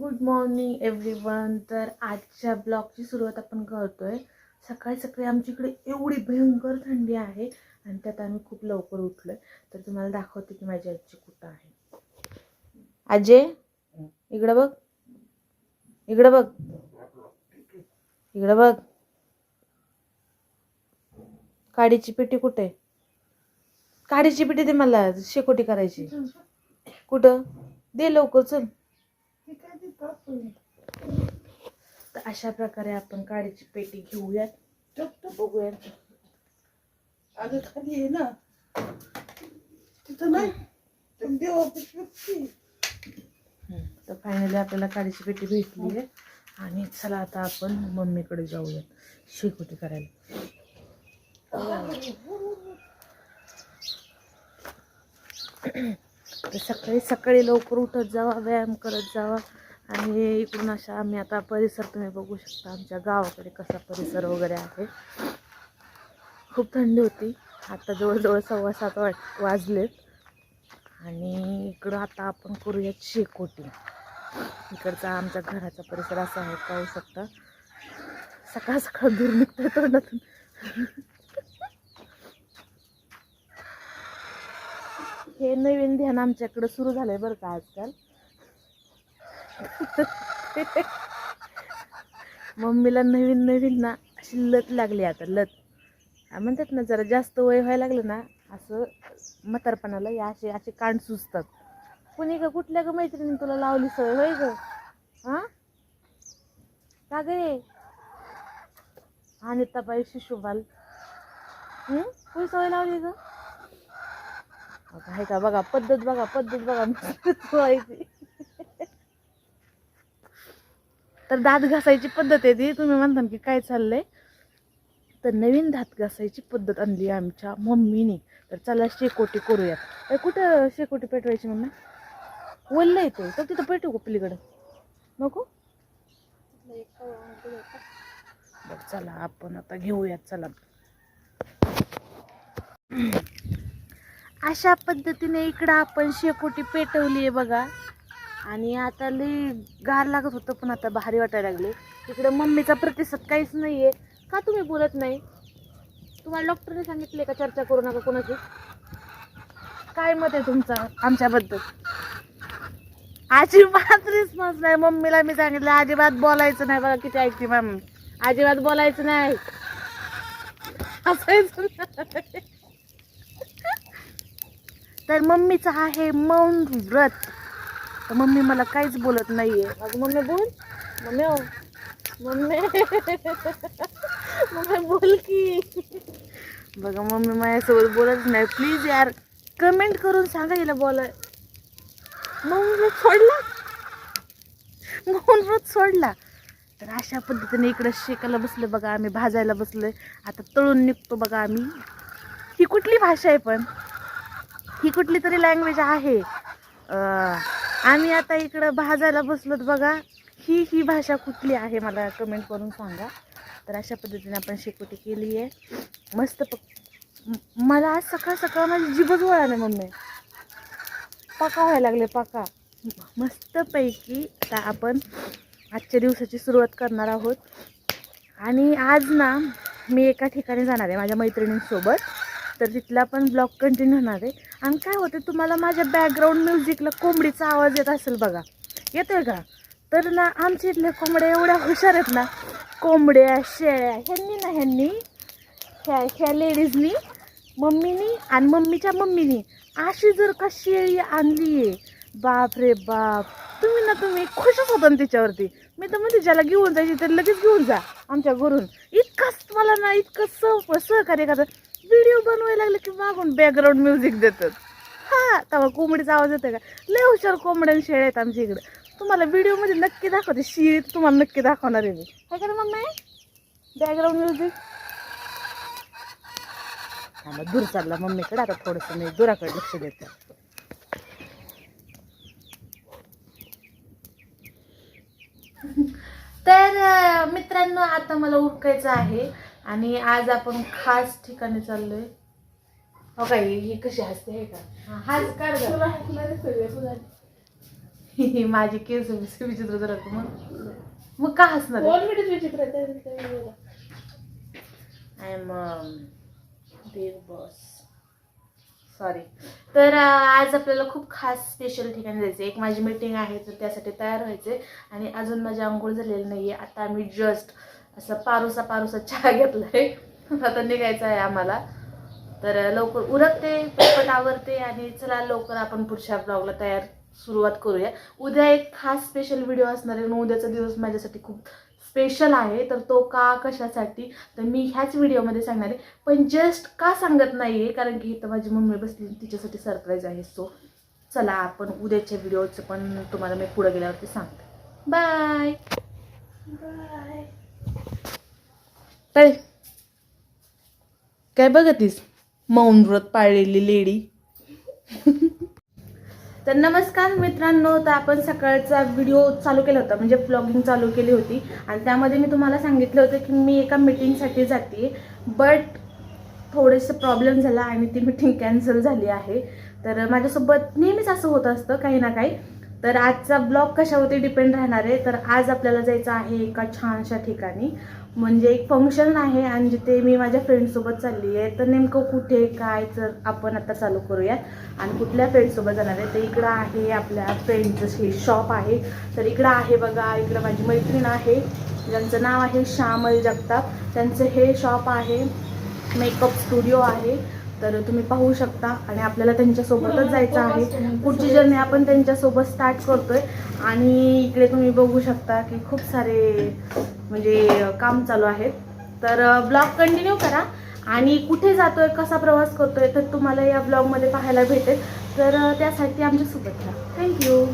Good morning everyone तर आजच्या ब्लॉगची सुरुवात आपण करतोय. सकाळी सकाळी आमच्या इकडे एवढी भयंकर थंडी आहे आणि त्यात आम्ही खूप लवकर उठलोय. तर तुम्हाला दाखवते की माझी आजी कुठं आहे. आजे इकडं बघ. इकडं बघ. इकडं बघ. काडीची पेटी कुठे? काडीची पेटी दे मला शेकोटी करायची. कुठं? दे लवकर चल. तर अशा प्रकारे आपण काडीची पेटी घेऊयात. बघूयात. अगं खाली आहे ना. तिथं नाही. हम्म. तर फायनली आपल्याला काडीची पेटी भेटली आहे. आणि चला आता आपण मम्मीकडे जाऊयात. शेकोटी करायला. तर सकाळी सकाळी लवकर उठत जावा व्यायाम करत जावा. आणि इकडून अशा आम्ही आता परिसर तुम्ही बघू शकता आमच्या गावाकडे कसा परिसर वगैरे आहे. खूप थंडी होती. आता जवळजवळ सव्वा सात वाट वाजलेत. आणि इकडं आता आपण करूयात शेकोटी. इकडचा आमच्या घराचा परिसर असा आहे पाहू शकता. सकाळ सकाळ दूर निघतोय तोंडातून. हे नवीन ध्यान आमच्याकडं सुरू झालंय बरं का आजकाल. मम्मीला नवीन नवीन ना अशी लत लागली आता लत. म्हणतात ना जरा जास्त वय व्हायला लागलं ना असं म्हातारपणाला या असे असे कांड सुचतात. कुणी का कुठल्या का मैत्रिणी तुला लावली सवय? होय ग. हां? का गे आणि तपाई शिशुबाल कोणी सवय लावली ग? आहे का? बघा पद्धत बघा पद्धत बघा. ऐकली व्हायची तर दात घासायची पद्धत आहे ती. तुम्ही म्हणता की काय चाललंय? तर नवीन दात घासायची पद्धत आणली आमच्या मम्मीने. तर चला शेकोटी करूयात. कुठं शेकोटी पेटवायची मम्मी? वल्लं येते तर तिथं पेटू का पलीकडं? नको? बरं चला आपण आता घेऊयात चला. अशा पद्धतीने इकडं आपण शेकोटी पेटवली आहे बघा. आणि आता लई गार लागत होतं पण आता भारी वाटायला लागले. इकडं मम्मीचा प्रतिसाद काहीच नाही आहे का तुम्ही बोलत नाही? तुम्हाला डॉक्टरने सांगितले का चर्चा करू नका कोणाची काय मत आहे तुमचं आमच्याबद्दल? अजिबात रिस्पॉन्स नाही. मम्मीला मी सांगितलं अजिबात बोलायचं नाही बघा किती ऐकते मॅम अजिबात बोलायचं नाही. हसायचं नाही. तर मम्मीचं आहे मौन व्रत. तर मम्मी मला काहीच बोलत नाहीये. अगं मम्मी बोल. मम्मी हो. मम्मी. मम्मी बोल की. बघा मम्मी माझ्यासोबत बोलत नाही. प्लीज यार कमेंट करून सांगा हिला बोलाय. व्रत सोडला. मौन व्रत सोडला. तर अशा पद्धतीने इकडं शेकायला बसलं बघा आम्ही भाजायला बसलोय. आता तळून निघतो बघा आम्ही. ही कुठली भाषा आहे पण? ही कुठली तरी लँग्वेज आहे. अं, आम्ही आता इकडं भाजायला बसलोत बघा. ही ही भाषा कुठली आहे मला कमेंट करून सांगा. तर अशा पद्धतीने आपण शेकोटी केली आहे. मस्त प मला आज सकाळ सकाळ माझी जीभच वळाने नाही मम्मी. पाका व्हायला लागले पाका. मस्तपैकी आता आपण आजच्या दिवसाची सुरुवात करणार आहोत. आणि आज ना मी एका ठिकाणी जाणार आहे माझ्या मैत्रिणींसोबत. तर तिथला पण ब्लॉग कंटिन्यू होणार आहे. आणि काय होतं तुम्हाला माझ्या बॅकग्राऊंड म्युझिकला कोंबडीचा आवाज येत असेल बघा. येतोय का? तर ना आमच्या इथल्या कोंबड्या एवढ्या हुशार आहेत ना. कोंबड्या शेळ्या ह्यांनी ना ह्यांनी ह्या ह्या लेडीजनी मम्मीनी आणि मम्मीच्या मम्मीनी अशी जर का शेळी आणली आहे बाप रे बाप. तुम्ही ना तुम्ही खुशच होता ना तिच्यावरती. मी तर म्हणते ज्याला घेऊन जायची तर लगेच घेऊन जा आमच्या घरून. इतकंच मला ना इतकं सह सहकार्य करतात. व्हिडिओ बनवायला लागले की मागून बॅकग्राऊंड म्युझिक देतात. हा तेव्हा कोंबडीचा आवाज येतो का? लय हुशार कोंबड्या शेळ शेळ्या आहेत आमच्या इकडे. तुम्हाला व्हिडिओमध्ये नक्की दाखवते शिळी तुम्हाला नक्की दाखवणार आहे मी. काय करा मम्मी. बॅकग्राऊंड म्युझिक हा दूर चालला मम्मीकडे आता थोडंसं मी दुराकडे लक्ष देते. तर मित्रांनो आता मला उरकायचं आहे. आणि आज आपण खास ठिकाणी चाललोय. हो काय ही कशी हसते हे का? हाच काढ माझे केस विचित्र जरा मग मग का हसणार विचित्र आहे. I am big boss. Sorry तर आज आपल्याला खूप खास स्पेशल ठिकाणी जायचं एक माझी मीटिंग आहे तर त्यासाठी तयार व्हायचे आणि अजून माझी आंघोळ झालेली नाही आहे आता आम्ही जस्ट असं पारोसा पारोसा चहा घेतलाय. आता निघायचं आहे आम्हाला. तर लवकर उरकते पटपट आवरते आणि चला लवकर आपण पुढच्या ब्लॉगला तयार सुरुवात करूया. उद्या एक खास स्पेशल व्हिडिओ असणार आहे आणि उद्याचा दिवस माझ्यासाठी खूप स्पेशल आहे. तर तो का कशासाठी? तर मी ह्याच व्हिडिओमध्ये सांगणार आहे. पण जस्ट का सांगत नाही आहे कारण की इथं माझी मम्मी बसली तिच्यासाठी सरप्राईज आहे सो चला आपण उद्याच्या व्हिडिओचं पण तुम्हाला मी पुढे गेल्यावरती सांगते. बाय बाय काय काय बघतीस? मौन व्रत पाळलेली लेडी. तर नमस्कार मित्रांनो तर आपण सकाळचा व्हिडिओ चालू केला होता म्हणजे ब्लॉगिंग चालू केली होती. आणि त्यामध्ये मी तुम्हाला सांगितलं होतं की मी एका मीटिंगसाठी जाते बट थोडेसे प्रॉब्लेम झाला आणि ती मीटिंग कॅन्सल झाली आहे. तर माझ्यासोबत नेहमीच असं होत असतं काही ना काही. तर आजचा ब्लॉग कशावरती डिपेंड राहणार आहे? तर आज आपल्याला जायचं आहे एका छानशा ठिकाणी. म्हणजे एक फंक्शन आहे आणि जिथे मी माझ्या फ्रेंडसोबत चालली आहे तर नेमकं कुठे काय तर आपण आता चालू करूयात. आणि कुठल्या फ्रेंडसोबत जाणार आहे तर इकडं आहे आपल्या फ्रेंडचं हे शॉप आहे. तर इकडं आहे बघा इकडं माझी मैत्रीण आहे. ज्यांचं नाव आहे श्यामल जगताप. त्यांचं हे शॉप आहे मेकअप स्टुडिओ आहे. तर तुम्ही पाहू शकता आणि आपल्याला त्यांच्यासोबतच जायचं आहे. पुढची जर्नी आपण त्यांच्यासोबत स्टार्ट करतोय. आणि इकडे तुम्ही बघू शकता की खूप सारे म्हणजे काम चालू आहेत. तर ब्लॉग कंटिन्यू करा. आणि कुठे जातोय कसा प्रवास करतोय तर तुम्हाला या ब्लॉगमध्ये पाहायला भेटेल. तर त्यासाठी आमच्यासोबत राहा. थँक्यू